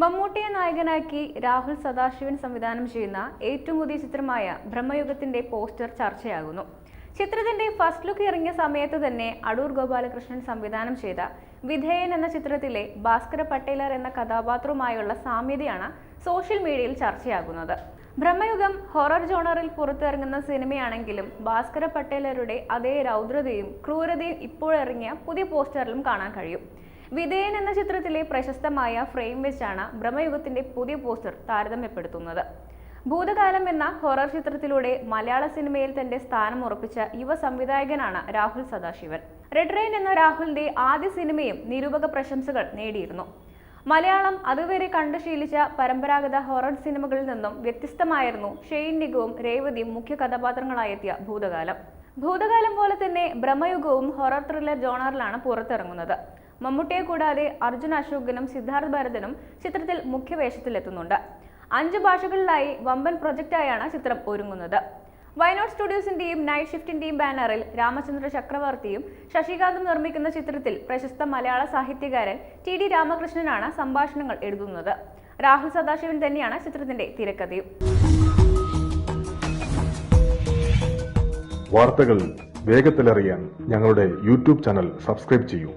മമ്മൂട്ടിയെ നായകനാക്കി രാഹുൽ സദാശിവൻ സംവിധാനം ചെയ്യുന്ന ഏറ്റവും പുതിയ ചിത്രമായ ബ്രഹ്മയുഗത്തിന്റെ പോസ്റ്റർ ചർച്ചയാകുന്നു. ചിത്രത്തിന്റെ ഫസ്റ്റ് ലുക്ക് ഇറങ്ങിയ സമയത്ത് തന്നെ അടൂർ ഗോപാലകൃഷ്ണൻ സംവിധാനം ചെയ്ത വിധേയൻ എന്ന ചിത്രത്തിലെ ഭാസ്കര പട്ടേലർ എന്ന കഥാപാത്രവുമായുള്ള സാമ്യതയാണ് സോഷ്യൽ മീഡിയയിൽ ചർച്ചയാകുന്നത്. ബ്രഹ്മയുഗം ഹൊറർ ജോണറിൽ പുറത്തിറങ്ങുന്ന സിനിമയാണെങ്കിലും ഭാസ്കര പട്ടേലരുടെ അതേ രൗദ്രതയും ക്രൂരതയും ഇപ്പോഴിറങ്ങിയ പുതിയ പോസ്റ്ററിലും കാണാൻ കഴിയും. വിധേയൻ എന്ന ചിത്രത്തിലെ പ്രശസ്തമായ ഫ്രെയിം വെച്ചാണ് ബ്രഹ്മയുഗത്തിന്റെ പുതിയ പോസ്റ്റർ താരതമ്യപ്പെടുത്തുന്നത്. ഭൂതകാലം എന്ന ഹൊറർ ചിത്രത്തിലൂടെ മലയാള സിനിമയിൽ തന്റെ സ്ഥാനം ഉറപ്പിച്ച യുവ സംവിധായകനാണ് രാഹുൽ സദാശിവൻ. റെഡ് റെയിൻ എന്ന രാഹുലിന്റെ ആദ്യ സിനിമയും നിരൂപക പ്രശംസകൾ നേടിയിരുന്നു. മലയാളം അതുവരെ കണ്ടു ശീലിച്ച പരമ്പരാഗത ഹൊറർ സിനിമകളിൽ നിന്നും വ്യത്യസ്തമായിരുന്നു ഷെയ്ൻ നിഗവും രേവതിയും മുഖ്യ കഥാപാത്രങ്ങളായെത്തിയ ഭൂതകാലം. ഭൂതകാലം പോലെ തന്നെ ബ്രഹ്മയുഗവും ഹൊറർ ത്രില്ലർ ജോണറിലാണ് പുറത്തിറങ്ങുന്നത്. മമ്മൂട്ടിയെ കൂടാതെ അർജുൻ അശോകനും സിദ്ധാർത്ഥ് ഭരതനും ചിത്രത്തിൽ മുഖ്യവേഷത്തിലെത്തുന്നുണ്ട് അഞ്ച് ഭാഷകളിലായി വമ്പൻ പ്രൊജക്റ്റായാണ് ചിത്രം ഒരുങ്ങുന്നത്. വയനാട് സ്റ്റുഡിയോസിന്റെയും നൈറ്റ് ഷിഫ്റ്റിന്റെയും ബാനറിൽ രാമചന്ദ്ര ചക്രവർത്തിയും ശശികാന്തും നിർമ്മിക്കുന്ന ചിത്രത്തിൽ പ്രശസ്ത മലയാള സാഹിത്യകാരൻ ടി ഡി രാമകൃഷ്ണനാണ് സംഭാഷണങ്ങൾ എഴുതുന്നത്. രാഹുൽ സദാശിവൻ തന്നെയാണ് ചിത്രത്തിന്റെ തിരക്കഥയും. വാർത്തകൾ വേഗത്തിലറിയാൻ ഞങ്ങളുടെ യൂട്യൂബ് ചാനൽ സബ്സ്ക്രൈബ് ചെയ്യൂ.